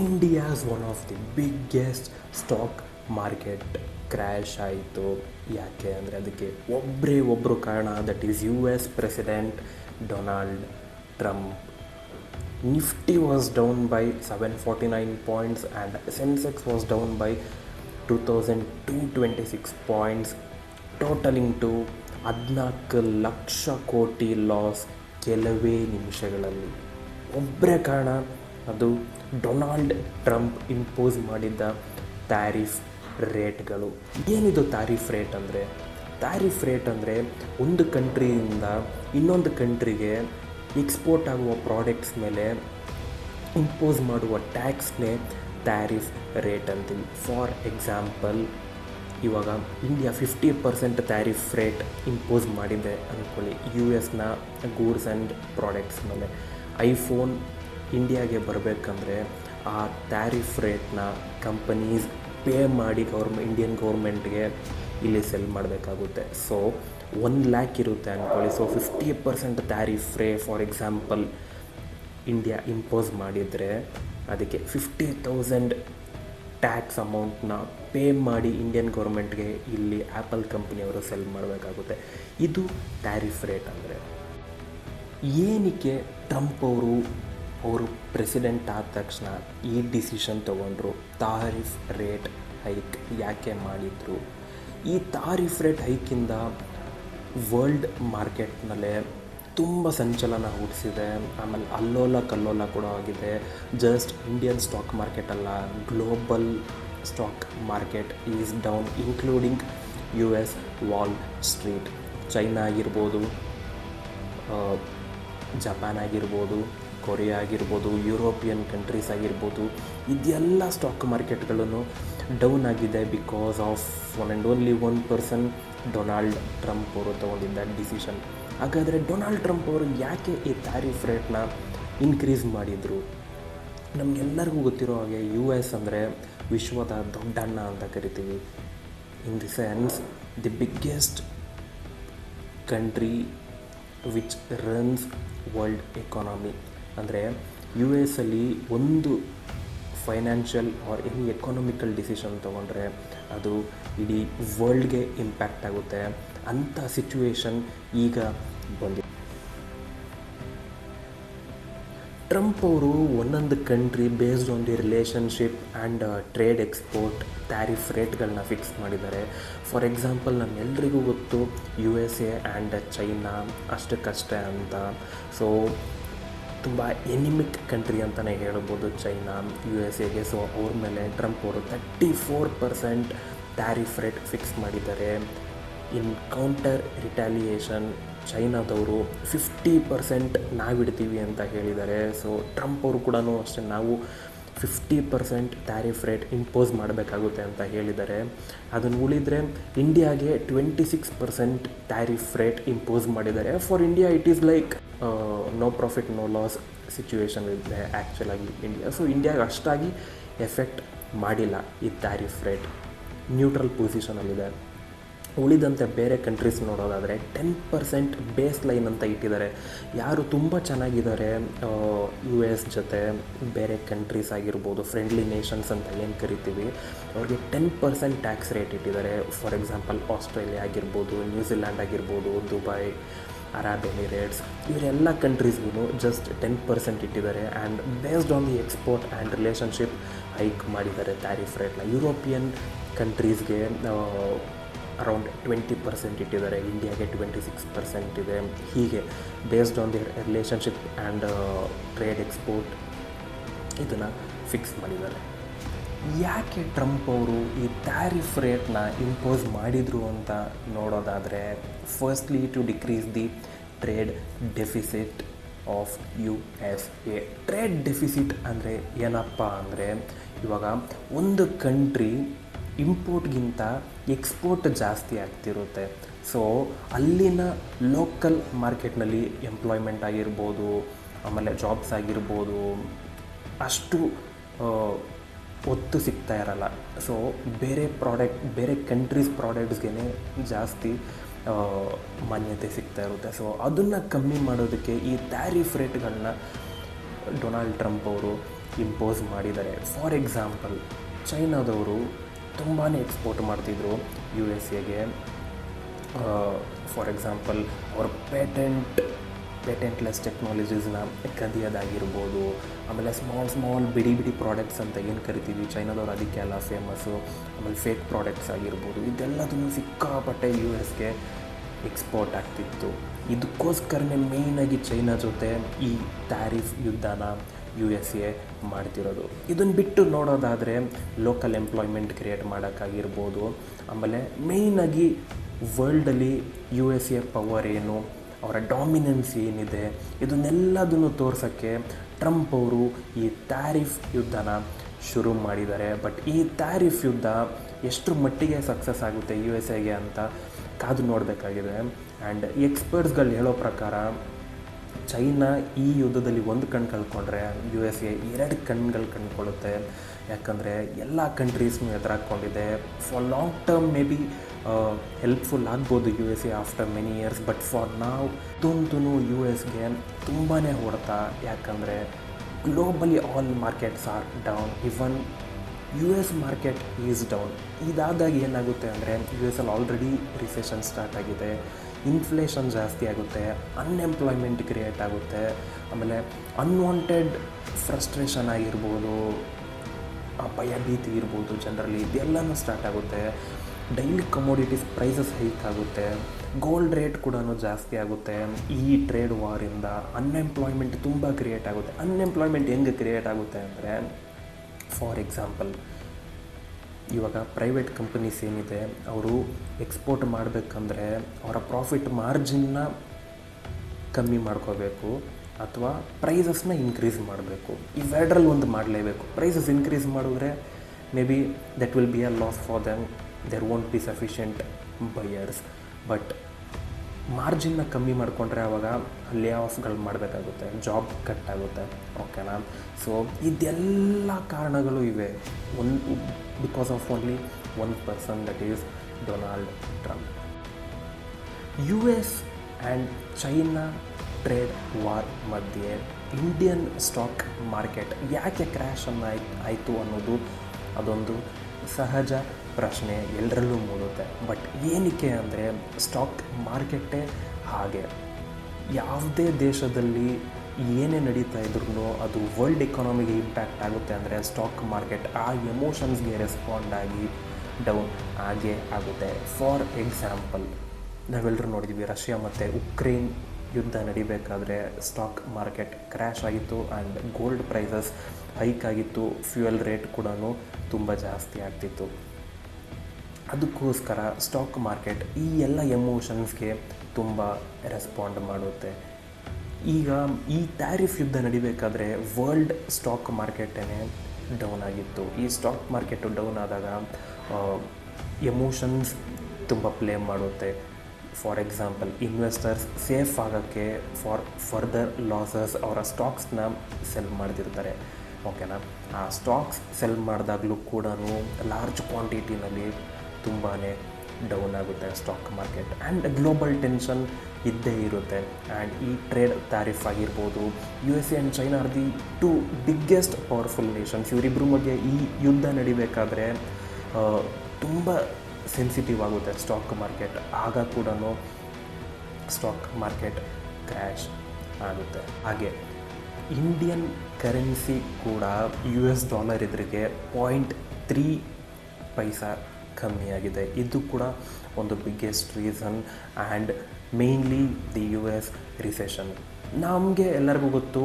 India's one of the biggest stock market crash ಆಯಿತು. ಯಾಕೆ ಅಂದರೆ ಅದಕ್ಕೆ ಒಬ್ಬರೇ ಒಬ್ಬರು ಕಾರಣ that is U S president Donald Trump Nifty was down by seven forty nine points and Sensex was down by two thousand two twenty six points totaling to ಹದಿನಾಲ್ಕು lakh crore loss ಕೆಲವೇ ನಿಮಿಷಗಳಲ್ಲಿ. ಒಬ್ಬರೇ ಕಾರಣ ಅದು ಡೊನಾಲ್ಡ್ ಟ್ರಂಪ್ ಇಂಪೋಸ್ ಮಾಡಿದ್ದ tariff ರೇಟ್ಗಳು. ಏನಿದು tariff rate ಅಂದರೆ? ಟ್ಯಾರಿಫ್ ರೇಟ್ ಅಂದರೆ ಒಂದು ಕಂಟ್ರಿಯಿಂದ ಇನ್ನೊಂದು ಕಂಟ್ರಿಗೆ ಎಕ್ಸ್ಪೋರ್ಟ್ ಆಗುವ ಪ್ರಾಡಕ್ಟ್ಸ್ ಮೇಲೆ ಇಂಪೋಸ್ ಮಾಡುವ ಟ್ಯಾಕ್ಸ್ನೇ ಟ್ಯಾರಿಫ್ ರೇಟ್ ಅಂತೀವಿ. ಫಾರ್ ಎಕ್ಸಾಂಪಲ್, ಇವಾಗ India fifty percent tariff rate impose ಮಾಡಿದೆ ಅಂದ್ಕೊಳ್ಳಿ ಯು ಎಸ್ನ ಗೂಡ್ಸ್ ಆ್ಯಂಡ್ ಪ್ರಾಡಕ್ಟ್ಸ್ ಮೇಲೆ. ಐಫೋನ್ ಇಂಡಿಯಾಗೆ ಬರಬೇಕಂದ್ರೆ ಆ ಟ್ಯಾರಿಫ್ ರೇಟ್ನ ಕಂಪನೀಸ್ ಪೇ ಮಾಡಿ ಗೌರ್ಮೆ ಇಂಡಿಯನ್ ಗೌರ್ಮೆಂಟ್ಗೆ ಇಲ್ಲಿ ಸೆಲ್ ಮಾಡಬೇಕಾಗುತ್ತೆ. ಸೊ ಒನ್ ಲ್ಯಾಕ್ ಇರುತ್ತೆ ಅಂದ್ಕೊಳ್ಳಿ so fifty percent tariff rate for example India impose ಮಾಡಿದರೆ ಅದಕ್ಕೆ ಫಿಫ್ಟಿ ತೌಸಂಡ್ ಟ್ಯಾಕ್ಸ್ ಅಮೌಂಟ್ನ ಪೇ ಮಾಡಿ ಇಂಡಿಯನ್ ಗೌರ್ಮೆಂಟ್ಗೆ ಇಲ್ಲಿ ಆ್ಯಪಲ್ ಕಂಪ್ನಿಯವರು ಸೆಲ್ ಮಾಡಬೇಕಾಗುತ್ತೆ. ಇದು ಟ್ಯಾರಿಫ್ ರೇಟ್ ಅಂದರೆ. ಏನಕ್ಕೆ ಟ್ರಂಪ್ ಅವರು ಅವರು ಪ್ರೆಸಿಡೆಂಟ್ ಆದ ತಕ್ಷಣ ಈ ಡಿಸಿಷನ್ ತೊಗೊಂಡ್ರು. ತಾರಿಫ್ ರೇಟ್ ಹೈಕ್ ಯಾಕೆ ಮಾಡಿದರು? ಈ ತಾರಿಫ್ ರೇಟ್ ಹೈಕಿಂದ ವರ್ಲ್ಡ್ ಮಾರ್ಕೆಟ್ನಲ್ಲೇ ತುಂಬ ಸಂಚಲನ ಹುಟ್ಟಿಸಿದೆ ಆಮೇಲೆ ಅಲ್ಲೋಲ ಕಲ್ಲೋಲ ಕೂಡ ಆಗಿದೆ. ಜಸ್ಟ್ ಇಂಡಿಯನ್ ಸ್ಟಾಕ್ ಮಾರ್ಕೆಟ್ ಅಲ್ಲ global stock market is down including U S Wall Street China ಆಗಿರ್ಬೋದು ಜಪಾನ್ ಆಗಿರ್ಬೋದು ಕೊರಿಯಾ ಆಗಿರ್ಬೋದು ಯುರೋಪಿಯನ್ ಕಂಟ್ರೀಸ್ ಆಗಿರ್ಬೋದು, ಇದೆಲ್ಲ ಸ್ಟಾಕ್ ಮಾರ್ಕೆಟ್ಗಳನ್ನು ಡೌನ್ ಆಗಿದೆ because of one and only one person Donald Trump ಅವರು ತೊಗೊಂಡಿದ್ದ ಡಿಸಿಷನ್ ಹಾಗಾದರೆ ಡೊನಾಲ್ಡ್ ಟ್ರಂಪ್ ಅವರು ಯಾಕೆ ಈ ಟ್ಯಾರಿಫ್ ರೇಟ್ನ ಇನ್ಕ್ರೀಸ್ ಮಾಡಿದರು? ನಮಗೆಲ್ಲರಿಗೂ ಗೊತ್ತಿರೋ ಹಾಗೆ ಯು ಎಸ್ ಅಂದರೆ ವಿಶ್ವದ ದೊಡ್ಡ ಅಣ್ಣ ಅಂತ ಕರಿತೀವಿ. In the sense the biggest country which runs world economy ಅಂದರೆ ಯು ಎಸ್ ಅಲ್ಲಿ ಒಂದು financial or any economical decision ತೊಗೊಂಡ್ರೆ ಅದು ಇಡೀ ವರ್ಲ್ಡ್ಗೆ ಇಂಪ್ಯಾಕ್ಟ್ ಆಗುತ್ತೆ. ಅಂಥ ಸಿಚುವೇಶನ್ ಈಗ ಬಂದಿದೆ. ಟ್ರಂಪ್ ಅವರು ಒಂದೊಂದು country based on the relationship and trade export tariff ರೇಟ್ಗಳನ್ನ fix ಮಾಡಿದ್ದಾರೆ. ಫಾರ್ ಎಕ್ಸಾಂಪಲ್ ನಮ್ಮೆಲ್ಲರಿಗೂ ಗೊತ್ತು U S A and China ಅಷ್ಟಕ್ಕಷ್ಟೇ ಅಂತ. ಸೊ ತುಂಬ ಎನಿಮಿಕ್ ಕಂಟ್ರಿ ಅಂತಲೇ ಹೇಳ್ಬೋದು. ಚೈನಾ ಯು ಎಸ್ ಎಗೆ ಸೊ ಅವ್ರ ಮೇಲೆ ಟ್ರಂಪ್ ಅವರು thirty four percent tariff rate fix ಮಾಡಿದ್ದಾರೆ. ಇನ್ ಕೌಂಟರ್ ರಿಟ್ಯಾಲಿಯೇಷನ್ ಚೈನಾದವರು ಫಿಫ್ಟಿ ಪರ್ಸೆಂಟ್ ನಾವಿಡ್ತೀವಿ ಅಂತ ಹೇಳಿದ್ದಾರೆ. ಸೊ ಟ್ರಂಪ್ ಅವರು ಕೂಡ ಅಷ್ಟೇ ನಾವು fifty percent tariff rate impose ಮಾಡಬೇಕಾಗುತ್ತೆ ಅಂತ ಹೇಳಿದ್ದಾರೆ ಅದನ್ನು ಉಳಿದರೆ ಇಂಡಿಯಾಗೆ twenty six percent tariff rate impose ಮಾಡಿದ್ದಾರೆ for India it is like no profit no loss situation ಇದೆ ಆ್ಯಕ್ಚುಲಾಗಿ ಇಂಡಿಯಾ ಸೊ ಇಂಡಿಯಾಗೆ ಅಷ್ಟಾಗಿ ಎಫೆಕ್ಟ್ ಮಾಡಿಲ್ಲ ಈ ಟ್ಯಾರಿಫ್ ರೇಟ್ ನ್ಯೂಟ್ರಲ್ ಪೊಸಿಷನಲ್ಲಿದೆ ಉಳಿದಂತೆ ಬೇರೆ ಕಂಟ್ರೀಸ್ ನೋಡೋದಾದರೆ ಟೆನ್ ಪರ್ಸೆಂಟ್ ಬೇಸ್ ಲೈನ್ ಅಂತ ಇಟ್ಟಿದ್ದಾರೆ. ಯಾರು ತುಂಬ ಚೆನ್ನಾಗಿದ್ದಾರೆ ಯು ಎಸ್ ಜೊತೆ ಬೇರೆ ಕಂಟ್ರೀಸ್ ಆಗಿರ್ಬೋದು ಫ್ರೆಂಡ್ಲಿ ನೇಷನ್ಸ್ ಅಂತ ಏನು ಕರಿತೀವಿ, ಅವ್ರಿಗೆ ಟೆನ್ ಪರ್ಸೆಂಟ್ ಟ್ಯಾಕ್ಸ್ ರೇಟ್ ಇಟ್ಟಿದ್ದಾರೆ. ಫಾರ್ ಎಕ್ಸಾಂಪಲ್ ಆಸ್ಟ್ರೇಲಿಯಾ ಆಗಿರ್ಬೋದು ನ್ಯೂಜಿಲ್ಯಾಂಡ್ ಆಗಿರ್ಬೋದು ದುಬೈ ಅರಾಬ್ ಎಮಿರೇಟ್ಸ್ ಇವರೆಲ್ಲ ಕಂಟ್ರೀಸ್ಗೂ ಜಸ್ಟ್ ಟೆನ್ ಪರ್ಸೆಂಟ್ ಇಟ್ಟಿದ್ದಾರೆ and based on the export and relationship hike ಮಾಡಿದ್ದಾರೆ ಟ್ಯಾರಿಫ್ ರೇಟ್ನ ಯುರೋಪಿಯನ್ ಕಂಟ್ರೀಸ್ಗೆ ಅರೌಂಡ್ ಟ್ವೆಂಟಿ ಪರ್ಸೆಂಟ್ ಇಟ್ಟಿದ್ದಾರೆ. ಇಂಡಿಯಾಗೆ ಟ್ವೆಂಟಿ ಸಿಕ್ಸ್ ಪರ್ಸೆಂಟ್ ಇದೆ. ಹೀಗೆ based on the relationship and trade export ಇದನ್ನು ಫಿಕ್ಸ್ ಮಾಡಿದ್ದಾರೆ. ಯಾಕೆ ಟ್ರಂಪ್ ಅವರು ಈ ಟ್ಯಾರಿಫ್ ರೇಟ್ನ ಇಂಪೋಸ್ ಮಾಡಿದರು ಅಂತ ನೋಡೋದಾದರೆ firstly to decrease the trade deficit of U S A trade deficit ಅಂದರೆ ಏನಪ್ಪ ಅಂದರೆ, ಇವಾಗ ಒಂದು ಕಂಟ್ರಿ ಇಂಪೋರ್ಟ್ಗಿಂತ ಎಕ್ಸ್ಪೋರ್ಟ್ ಜಾಸ್ತಿ ಆಗ್ತಿರುತ್ತೆ. ಸೊ ಅಲ್ಲಿನ ಲೋಕಲ್ ಮಾರ್ಕೆಟ್ನಲ್ಲಿ ಎಂಪ್ಲಾಯ್ಮೆಂಟ್ ಆಗಿರ್ಬೋದು, ಆಮೇಲೆ ಜಾಬ್ಸ್ ಆಗಿರ್ಬೋದು, ಅಷ್ಟು ಒತ್ತು ಸಿಗ್ತಾ ಇರಲ್ಲ. ಸೊ ಬೇರೆ ಪ್ರಾಡಕ್ಟ್ ಬೇರೆ ಕಂಟ್ರೀಸ್ ಪ್ರಾಡಕ್ಟ್ಸ್ಗೆ ಜಾಸ್ತಿ ಮಾನ್ಯತೆ ಸಿಗ್ತಾ ಇರುತ್ತೆ. ಸೊ ಅದನ್ನು ಕಮ್ಮಿ ಮಾಡೋದಕ್ಕೆ ಈ ಟ್ಯಾರಿಫ್ ರೇಟ್ಗಳನ್ನ ಡೊನಾಲ್ಡ್ ಟ್ರಂಪ್ ಅವರು ಇಂಪೋಸ್ ಮಾಡಿದ್ದಾರೆ. ಫಾರ್ ಎಕ್ಸಾಂಪಲ್ ಚೈನಾದವರು ತುಂಬಾ ಎಕ್ಸ್ಪೋರ್ಟ್ ಮಾಡ್ತಿದ್ರು ಯು ಎಸ್ ಎಗೆ. ಫಾರ್ ಎಕ್ಸಾಂಪಲ್, ಅವ್ರ ಪೇಟೆಂಟ್, ಪೇಟೆಂಟ್ಲೆಸ್ ಟೆಕ್ನಾಲಜೀಸ್ನ ಕದಿಯೋದಾಗಿರ್ಬೋದು ಆಮೇಲೆ ಸ್ಮಾಲ್ ಸ್ಮಾಲ್, ಬಿಡಿ ಬಿಡಿ ಪ್ರಾಡಕ್ಟ್ಸ್ ಅಂತ ಏನು ಕರಿತೀವಿ? ಚೈನಾದವ್ರು ಅದಕ್ಕೆ ಎಲ್ಲ ಫೇಮಸ್ಸು. ಆಮೇಲೆ ಫೇಕ್ ಪ್ರಾಡಕ್ಟ್ಸ್ ಆಗಿರ್ಬೋದು. ಇದೆಲ್ಲದನ್ನು ಸಿಕ್ಕಾಪಟ್ಟೆ ಯು ಎಸ್ಗೆ ಎಕ್ಸ್ಪೋರ್ಟ್ ಆಗ್ತಿತ್ತು. ಇದಕ್ಕೋಸ್ಕರನೇ ಮೇಯ್ನಾಗಿ ಚೈನಾ ಜೊತೆ ಈ ಟ್ಯಾರಿಫ್ ಯುದ್ಧನ ಯು ಎಸ್ ಎ ಮಾಡ್ತಿರೋದು. ಇದನ್ನು ಬಿಟ್ಟು ನೋಡೋದಾದರೆ ಲೋಕಲ್ ಎಂಪ್ಲಾಯ್ಮೆಂಟ್ ಕ್ರಿಯೇಟ್ ಮಾಡೋಕ್ಕಾಗಿರ್ಬೋದು. ಆಮೇಲೆ ಮೇಯ್ನಾಗಿ ವರ್ಲ್ಡಲ್ಲಿ ಯು ಎಸ್ ಎ ಪವರ್ ಏನು, ಅವರ ಡಾಮಿನೆನ್ಸ್ ಏನಿದೆ, ಇದನ್ನೆಲ್ಲದನ್ನು ತೋರ್ಸೋಕ್ಕೆ ಟ್ರಂಪ್ ಅವರು ಈ ಟ್ಯಾರಿಫ್ ಯುದ್ಧನ ಶುರು ಮಾಡಿದ್ದಾರೆ. ಬಟ್ ಈ ಟ್ಯಾರಿಫ್ ಯುದ್ಧ ಎಷ್ಟರ ಮಟ್ಟಿಗೆ ಸಕ್ಸಸ್ ಆಗುತ್ತೆ ಯು ಎಸ್ ಎಗೆ ಅಂತ ಕಾದು ನೋಡಬೇಕಾಗಿದೆ. ಆ್ಯಂಡ್ ಎಕ್ಸ್ಪರ್ಟ್ಸ್ಗಳು ಹೇಳೋ ಪ್ರಕಾರ ಚೈನಾ ಈ ಯುದ್ಧದಲ್ಲಿ ಒಂದು ಕಣ್ಣು ಕಳ್ಕೊಂಡ್ರೆ ಯು ಎಸ್ ಎ ಎರಡು ಕಣ್ಗಳು ಕಂಡುಕೊಳ್ಳುತ್ತೆ. ಯಾಕಂದರೆ ಎಲ್ಲ ಕಂಟ್ರೀಸ್ನೂ ಎದುರಾಕೊಂಡಿದೆ for long term may be helpful ಆಗ್ಬೋದು U S A after many years but for ನಾವು ತುಂತುನು ಯು ಎಸ್ಗೆ ತುಂಬಾ ಹೊಡೆತ. ಯಾಕಂದರೆ globally all markets are down even U S market is down ಇದಾದಾಗ ಏನಾಗುತ್ತೆ ಅಂದರೆ ಯು ಎಸ್ ಅಲ್ಲಿ ಆಲ್ರೆಡಿ ರಿಸೆಷನ್ ಸ್ಟಾರ್ಟ್ ಆಗಿದೆ. ಇನ್ಫ್ಲೇಷನ್ ಜಾಸ್ತಿ ಆಗುತ್ತೆ ಅನ್ಎಂಪ್ಲಾಯ್ಮೆಂಟ್ ಕ್ರಿಯೇಟ್ ಆಗುತ್ತೆ, ಆಮೇಲೆ ಅನ್ವಾಂಟೆಡ್ ಫ್ರಸ್ಟ್ರೇಷನ್ ಆಗಿರ್ಬೋದು ಆ ಭಯ ಭೀತಿ ಇರ್ಬೋದು ಜನರಲ್ಲಿ, ಇದೆಲ್ಲನೂ ಸ್ಟಾರ್ಟ್ ಆಗುತ್ತೆ. ಡೈಲಿ ಕಮೋಡಿಟೀಸ್ ಪ್ರೈಸಸ್ ಹೈಕ್ ಆಗುತ್ತೆ ಗೋಲ್ಡ್ ರೇಟ್ ಕೂಡ ಜಾಸ್ತಿ ಆಗುತ್ತೆ. ಈ ಟ್ರೇಡ್ ವಾರಿಂದ ಅನ್ಎಂಪ್ಲಾಯ್ಮೆಂಟ್ ತುಂಬ ಕ್ರಿಯೇಟ್ ಆಗುತ್ತೆ. ಅನ್ಎಂಪ್ಲಾಯ್ಮೆಂಟ್ ಹೆಂಗೆ ಕ್ರಿಯೇಟ್ ಆಗುತ್ತೆ ಅಂದರೆ ಫಾರ್ ಎಕ್ಸಾಂಪಲ್ ಇವಾಗ ಪ್ರೈವೇಟ್ ಕಂಪನೀಸ್ ಏನಿದೆ, ಅವರು ಎಕ್ಸ್ಪೋರ್ಟ್ ಮಾಡಬೇಕಂದ್ರೆ ಅವರ ಪ್ರಾಫಿಟ್ ಮಾರ್ಜಿನ್ನ ಕಮ್ಮಿ ಮಾಡ್ಕೋಬೇಕು ಅಥವಾ ಪ್ರೈಸಸ್ನ ಇನ್ಕ್ರೀಸ್ ಮಾಡಬೇಕು. ಇವೆರಡರಲ್ಲಿ ಒಂದು ಮಾಡಲೇಬೇಕು. ಪ್ರೈಸಸ್ ಇನ್ಕ್ರೀಸ್ ಮಾಡಿದ್ರೆ may be that will be a loss for them there won't be sufficient buyers but ಮಾರ್ಜಿನ್ನ ಕಮ್ಮಿ ಮಾಡಿಕೊಂಡ್ರೆ ಆವಾಗ ಲೇ ಆಫ್ಗಳು ಮಾಡಬೇಕಾಗುತ್ತೆ ಜಾಬ್ ಕಟ್ ಆಗುತ್ತೆ ಓಕೆನಾ ಸೊ ಇದೆಲ್ಲ ಕಾರಣಗಳು ಇವೆ. ಒಂದು because of only one person that is Donald Trump U S and China trade war ಮಧ್ಯೆ ಇಂಡಿಯನ್ ಸ್ಟಾಕ್ ಮಾರ್ಕೆಟ್ ಯಾಕೆ ಕ್ರ್ಯಾಶನ್ನು ಆಯ್ತು, ಆಯಿತು ಅನ್ನೋದು ಅದೊಂದು ಸಹಜ ಪ್ರಶ್ನೆ ಎಲ್ಲರಲ್ಲೂ ಮೂಡುತ್ತೆ. ಬಟ್ ಏನಕ್ಕೆ ಅಂದರೆ ಸ್ಟಾಕ್ ಮಾರ್ಕೆಟೇ ಹಾಗೆ. ಯಾವುದೇ ದೇಶದಲ್ಲಿ ಏನೇ ನಡೀತಾ ಇದ್ರೂ ಅದು ವರ್ಲ್ಡ್ ಎಕಾನಮಿಗೆ ಇಂಪ್ಯಾಕ್ಟ್ ಆಗುತ್ತೆ ಅಂದರೆ ಸ್ಟಾಕ್ ಮಾರ್ಕೆಟ್ ಆ ಎಮೋಷನ್ಸ್ಗೆ ರೆಸ್ಪಾಂಡ್ ಆಗಿ ಡೌನ್ ಆಗೇ ಆಗುತ್ತೆ. ಫಾರ್ ಎಕ್ಸಾಂಪಲ್ ನಾವೆಲ್ಲರೂ ನೋಡಿದ್ವಿ ರಷ್ಯಾ ಮತ್ತು ಉಕ್ರೇನ್ ಯುದ್ಧ ನಡಿಬೇಕಾದ್ರೆ ಸ್ಟಾಕ್ ಮಾರ್ಕೆಟ್ ಕ್ರ್ಯಾಶ್ ಆಗಿತ್ತು ಆ್ಯಂಡ್ ಗೋಲ್ಡ್ ಪ್ರೈಸಸ್ ಹೈಕ್ ಆಗಿತ್ತು. ಫ್ಯೂಯಲ್ ರೇಟ್ ಕೂಡ ತುಂಬ ಜಾಸ್ತಿ ಆಗ್ತಿತ್ತು. ಅದಕ್ಕೋಸ್ಕರ ಸ್ಟಾಕ್ ಮಾರ್ಕೆಟ್ ಈ ಎಲ್ಲ ಎಮೋಷನ್ಸ್ಗೆ ತುಂಬ ರೆಸ್ಪಾಂಡ್ ಮಾಡುತ್ತೆ. ಈಗ ಈ ಟ್ಯಾರಿಫ್ ಯುದ್ಧ ನಡಿಬೇಕಾದ್ರೆ ವರ್ಲ್ಡ್ ಸ್ಟಾಕ್ ಮಾರ್ಕೆಟೇ ಡೌನ್ ಆಗಿತ್ತು, ಈ ಸ್ಟಾಕ್ ಮಾರ್ಕೆಟು ಡೌನ್ ಆದಾಗ ಎಮೋಷನ್ಸ್ ತುಂಬ ಪ್ಲೇ ಮಾಡುತ್ತೆ. ಫಾರ್ ಎಕ್ಸಾಂಪಲ್ ಇನ್ವೆಸ್ಟರ್ಸ್ ಸೇಫ್ ಆಗೋಕ್ಕೆ ಫಾರ್ ಫರ್ದರ್ ಲಾಸಸ್ ಅವರ ಸ್ಟಾಕ್ಸ್ನ ಸೆಲ್ ಮಾಡ್ತಿರ್ತಾರೆ. ಓಕೆನಾ ಆ ಸ್ಟಾಕ್ಸ್ ಸೆಲ್ ಮಾಡಿದಾಗಲೂ ಕೂಡ ಲಾರ್ಜ್ ಕ್ವಾಂಟಿಟಿನಲ್ಲಿ ತುಂಬಾ ಡೌನ್ ಆಗುತ್ತೆ stock market and global tension ಇದ್ದೇ ಇರುತ್ತೆ. ಆ್ಯಂಡ್ ಈ ಟ್ರೇಡ್ ಟ್ಯಾರಿಫ್ ಆಗಿರ್ಬೋದು U S A and China are the two biggest powerful nations ಇವರಿಬ್ಬರ ಮಧ್ಯೆ ಈ ಯುದ್ಧ ನಡಿಬೇಕಾದ್ರೆ ತುಂಬ ಸೆನ್ಸಿಟಿವ್ ಆಗುತ್ತೆ ಸ್ಟಾಕ್ ಮಾರ್ಕೆಟ್ ಆಗ ಕೂಡ ಸ್ಟಾಕ್ ಮಾರ್ಕೆಟ್ ಕ್ರ್ಯಾಶ್ ಆಗುತ್ತೆ. ಹಾಗೆ ಇಂಡಿಯನ್ ಕರೆನ್ಸಿ ಕೂಡ ಯು ಎಸ್ ಡಾಲರ್ ಇದ್ರಿಗೆ ಪಾಯಿಂಟ್ ತ್ರೀ ಪೈಸಾ ಕಮ್ಮಿಯಾಗಿದೆ. ಇದು ಕೂಡ ಒಂದು biggest reason and mainly the U S recession ನಮಗೆ ಎಲ್ಲರಿಗೂ ಗೊತ್ತು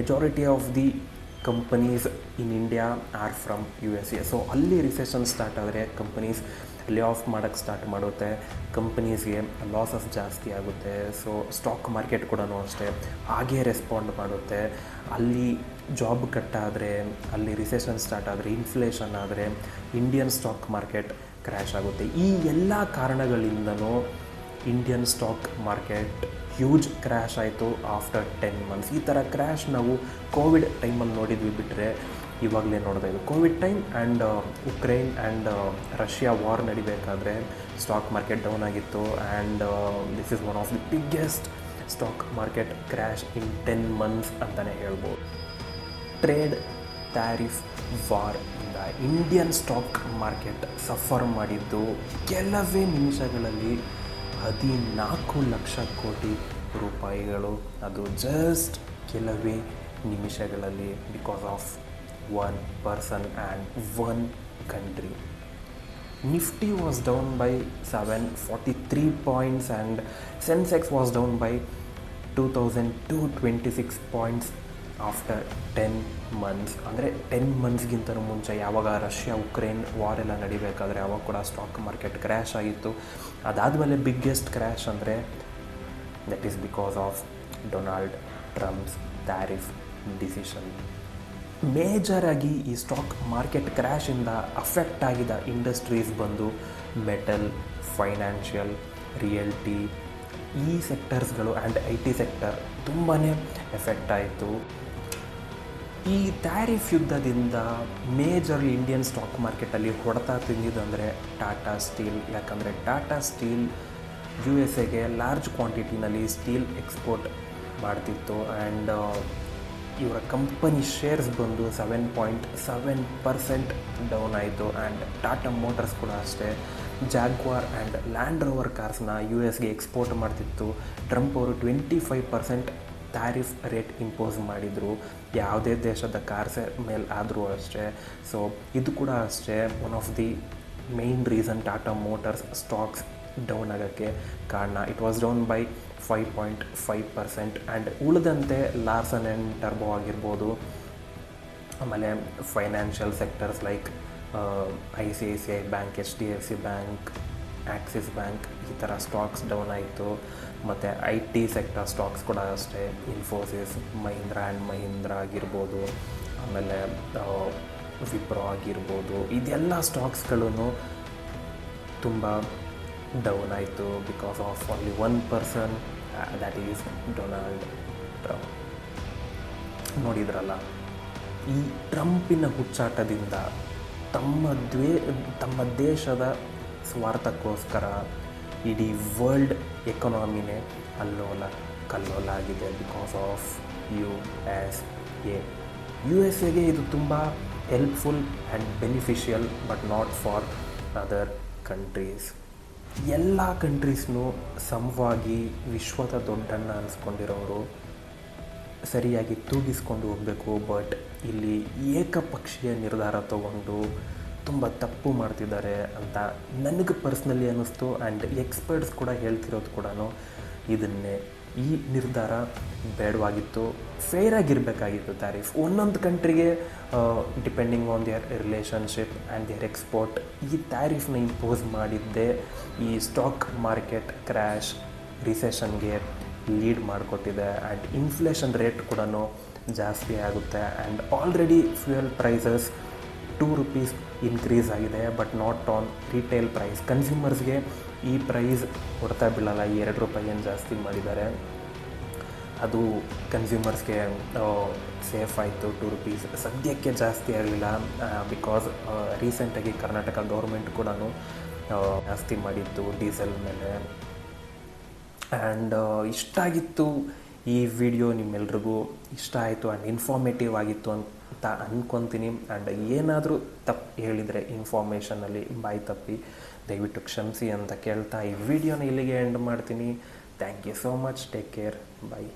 majority of the companies in India are from U S A so ಅಲ್ಲಿ ರಿಸೆಷನ್ ಸ್ಟಾರ್ಟ್ ಆದರೆ ಕಂಪನೀಸ್ ಲೇ ಆಫ್ ಮಾಡೋಕ್ಕೆ ಸ್ಟಾರ್ಟ್ ಮಾಡುತ್ತೆ. ಕಂಪನೀಸ್ಗೆ ಲಾಸಸ್ ಜಾಸ್ತಿ ಆಗುತ್ತೆ. ಸೊ ಸ್ಟಾಕ್ ಮಾರ್ಕೆಟ್ ಕೂಡ ಅಷ್ಟೇ. ಹಾಗೇ ರೆಸ್ಪಾಂಡ್ ಮಾಡುತ್ತೆ. ಅಲ್ಲಿ ಜಾಬ್ ಕಟ್ಟಾದರೆ, ಅಲ್ಲಿ ರಿಸೆಷನ್ ಸ್ಟಾರ್ಟ್ ಆದರೆ ಇನ್ಫ್ಲೇಷನ್ ಆದರೆ ಇಂಡಿಯನ್ ಸ್ಟಾಕ್ ಮಾರ್ಕೆಟ್ ಕ್ರ್ಯಾಶ್ ಆಗುತ್ತೆ. ಈ ಎಲ್ಲ ಕಾರಣಗಳಿಂದನೂ Indian stock market huge crash ಆಯಿತು ಆಫ್ಟರ್ ಟೆನ್ ಮಂತ್ಸ್ ಈ ಥರ ಕ್ರ್ಯಾಶ್ ನಾವು ಕೋವಿಡ್ ಟೈಮಲ್ಲಿ ನೋಡಿದ್ವಿ ಬಿಟ್ಟರೆ ಇವಾಗಲೇ ನೋಡ್ತಾ ಇದ್ದೀವಿ Covid time and Ukraine and Russia war ನಡಿಬೇಕಾದ್ರೆ stock market down ಆಗಿತ್ತು and this is one of the biggest stock market crash in ten months ಅಂತಲೇ ಹೇಳ್ಬೋದು. ಟ್ರೇಡ್ ಟ್ಯಾರಿಫ್ ವಾರ್ ಇಂದ ಇಂಡಿಯನ್ ಸ್ಟಾಕ್ ಮಾರ್ಕೆಟ್ ಸಫರ್ ಮಾಡಿದ್ದು ಕೆಲವೇ ನಿಮಿಷಗಳಲ್ಲಿ ಹದಿನಾಲ್ಕು ಲಕ್ಷ ಕೋಟಿ ರೂಪಾಯಿಗಳು. ಅದು ಜಸ್ಟ್ ಕೆಲವೇ ನಿಮಿಷಗಳಲ್ಲಿ because of one person and one country Nifty was down by 743 points and Sensex was down by 2226 points. After ten months ಅಂದರೆ ಟೆನ್ ಮಂತ್ಸ್ಗಿಂತ ಮುಂಚೆ ಯಾವಾಗ ರಷ್ಯಾ ಉಕ್ರೇನ್ ವಾರ್ ಎಲ್ಲ ನಡಿಬೇಕಾದ್ರೆ ಅವಾಗ ಕೂಡ ಸ್ಟಾಕ್ ಮಾರ್ಕೆಟ್ ಕ್ರ್ಯಾಶ್ ಆಗಿತ್ತು. ಅದಾದಮೇಲೆ ಬಿಗ್ಗೆಸ್ಟ್ ಕ್ರ್ಯಾಶ್ ಅಂದರೆ that is because of Donald Trump's tariff decision ಮೇಜರಾಗಿ ಈ ಸ್ಟಾಕ್ ಮಾರ್ಕೆಟ್ ಕ್ರ್ಯಾಶಿಂದ ಅಫೆಕ್ಟ್ ಆಗಿದ ಇಂಡಸ್ಟ್ರೀಸ್ ಬಂದು ಮೆಟಲ್ ಫೈನಾನ್ಷಿಯಲ್ ರಿಯಲ್ಟಿ ಈ ಸೆಕ್ಟರ್ಸ್ಗಳು ಆ್ಯಂಡ್ ಐ ಟಿ ಸೆಕ್ಟರ್ ತುಂಬಾ ಎಫೆಕ್ಟ್ ಆಯಿತು. ಈ ಟ್ಯಾರಿಫ್ ಯುದ್ಧದಿಂದ ಮೇಜರ್ ಇಂಡಿಯನ್ ಸ್ಟಾಕ್ ಮಾರ್ಕೆಟಲ್ಲಿ ಹೊಡೆತ ತಿಂದಿದ್ದಂದರೆ ಟಾಟಾ ಸ್ಟೀಲ್ ಯಾಕಂದರೆ ಟಾಟಾ ಸ್ಟೀಲ್ ಯು ಎಸ್ ಎಗೆ ಲಾರ್ಜ್ ಕ್ವಾಂಟಿಟಿನಲ್ಲಿ ಸ್ಟೀಲ್ ಎಕ್ಸ್ಪೋರ್ಟ್ ಮಾಡ್ತಿತ್ತು. ಆ್ಯಂಡ್ ಇವರ ಕಂಪನಿ ಶೇರ್ಸ್ ಬಂದು seven point seven percent down ಆಯಿತು. ಆ್ಯಂಡ್ ಟಾಟಾ ಮೋಟರ್ಸ್ ಕೂಡ ಅಷ್ಟೇ ಜಾಗ್ವಾರ್ ಆ್ಯಂಡ್ ಲ್ಯಾಂಡ್ ರೋವರ್ ಕಾರ್ಸ್ನ ಯು ಎಸ್ಗೆ ಎಕ್ಸ್ಪೋರ್ಟ್ ಮಾಡ್ತಿತ್ತು. ಟ್ರಂಪ್ ಅವರು twenty five percent tariff rate impose ಮಾಡಿದರು, ಯಾವುದೇ ದೇಶದ ಕಾರ್ಸ್ ಮೇಲೆ ಆದರೂ ಅಷ್ಟೇ. ಸೊ ಇದು ಕೂಡ ಅಷ್ಟೇ one of the main reason Tata motors stocks down ಆಗೋಕ್ಕೆ ಕಾರಣ. It was down by five point five percent and ಉಳಿದಂತೆ ಲಾರ್ಸನ್ ಆ್ಯಂಡ್ ಟರ್ಬೋ ಆಗಿರ್ಬೋದು. ಆಮೇಲೆ financial sectors like I C I C I bank H D F C bank Axis bank ಈ ಥರ stocks down ಆಯಿತು. ಮತ್ತು ಐ ಟಿ ಸೆಕ್ಟರ್ ಸ್ಟಾಕ್ಸ್ ಕೂಡ ಅಷ್ಟೇ. ಇನ್ಫೋಸಿಸ್ ಮಹೀಂದ್ರ ಆ್ಯಂಡ್ ಮಹೀಂದ್ರ ಆಗಿರ್ಬೋದು. ಆಮೇಲೆ ವಿಪ್ರೋ ಆಗಿರ್ಬೋದು. ಇದೆಲ್ಲ ಸ್ಟಾಕ್ಸ್ಗಳೂ ತುಂಬ ಡೌನ್ ಆಯಿತು because of only one person that is Donald Trump ನೋಡಿದ್ರಲ್ಲ? ಈ ಟ್ರಂಪಿನ ಹುಚ್ಚಾಟದಿಂದ ತಮ್ಮ ದ್ವೇ ತಮ್ಮ ದೇಶದ ಸ್ವಾರ್ಥಕ್ಕೋಸ್ಕರ ಇಡೀ ವರ್ಲ್ಡ್ ಎಕನಾಮಿನೇ ಅಲ್ಲೋಲ ಕಲ್ಲೋಲ ಆಗಿದೆ because of U S A U S ಎಗೆ ಇದು ತುಂಬ helpful and beneficial but not for other countries ಎಲ್ಲ ಕಂಟ್ರೀಸ್ನೂ ಸಮವಾಗಿ ವಿಶ್ವದ ದೊಡ್ಡಣ್ಣ ಅನಿಸ್ಕೊಂಡಿರೋರು ಸರಿಯಾಗಿ ತೂಗಿಸ್ಕೊಂಡು ಹೋಗಬೇಕು ಬಟ್ ಇಲ್ಲಿ ಏಕಪಕ್ಷೀಯ ನಿರ್ಧಾರ ತಗೊಂಡು ತುಂಬ ತಪ್ಪು ಮಾಡ್ತಿದ್ದಾರೆ ಅಂತ ನನಗೆ ಪರ್ಸ್ನಲಿ ಅನ್ನಿಸ್ತು ಆ್ಯಂಡ್ ಎಕ್ಸ್ಪರ್ಟ್ಸ್ ಕೂಡ ಹೇಳ್ತಿರೋದು ಕೂಡ ಇದನ್ನೇ. ಈ ನಿರ್ಧಾರ ಬೇಡವಾಗಿತ್ತು. ಫೇರ್ ಆಗಿರಬೇಕಾಗಿತ್ತು ಟ್ಯಾರಿಫ್ ಒಂದೊಂದು ಕಂಟ್ರಿಗೆ depending on their relationship and their export ಈ ಟ್ಯಾರಿಫ್ನ ಇಂಪೋಸ್ ಮಾಡಿದ್ದೇ ಈ ಸ್ಟಾಕ್ ಮಾರ್ಕೆಟ್ ಕ್ರ್ಯಾಶ್ ರಿಸೆಷನ್ಗೆ ಲೀಡ್ ಮಾಡಿಕೊಟ್ಟಿದೆ ಆ್ಯಂಡ್ ಇನ್ಫ್ಲೇಷನ್ ರೇಟ್ ಕೂಡ ಜಾಸ್ತಿ ಆಗುತ್ತೆ. And already fuel prices two rupees increase ಆಗಿದೆ but not on retail price ಕನ್ಸ್ಯೂಮರ್ಸ್ಗೆ ಈ ಪ್ರೈಸ್ ಕೊಡ್ತಾ ಬೀಳಲ್ಲ, ಈ ಎರಡು ರೂಪಾಯಿ ಏನು ಜಾಸ್ತಿ ಮಾಡಿದ್ದಾರೆ. ಅದು ಕನ್ಸ್ಯೂಮರ್ಸ್ಗೆ ಸೇಫ್ ಆಯಿತು ಟು ರುಪೀಸ್ ಸದ್ಯಕ್ಕೆ ಜಾಸ್ತಿ ಆಗಲಿಲ್ಲ ಬಿಕಾಸ್ ರೀಸೆಂಟಾಗಿ ಕರ್ನಾಟಕ ಗೌರ್ಮೆಂಟ್ ಕೂಡ ಜಾಸ್ತಿ ಮಾಡಿತ್ತು ಡೀಸೆಲ್ ಮೇಲೆ. ಆ್ಯಂಡ್ ಇಷ್ಟ ಆಗಿತ್ತು ಈ ವಿಡಿಯೋ ನಿಮ್ಮೆಲ್ರಿಗೂ. ಇಷ್ಟ ಆಯಿತು ಆ್ಯಂಡ್ ಇನ್ಫಾರ್ಮೇಟಿವ್ ಆಗಿತ್ತು ಅಂತ ಅಂದ್ಕೊತೀನಿ ಆ್ಯಂಡ್ ಏನಾದರೂ ತಪ್ಪು ಹೇಳಿದರೆ ಇನ್ಫಾರ್ಮೇಷನಲ್ಲಿ ಬಾಯಿ ತಪ್ಪಿ, ದಯವಿಟ್ಟು ಕ್ಷಮಿಸಿ ಅಂತ ಕೇಳ್ತಾ ಈ ವಿಡಿಯೋನ ಇಲ್ಲಿಗೆ ಎಂಡ್ ಮಾಡ್ತೀನಿ. Thank you so much take care bye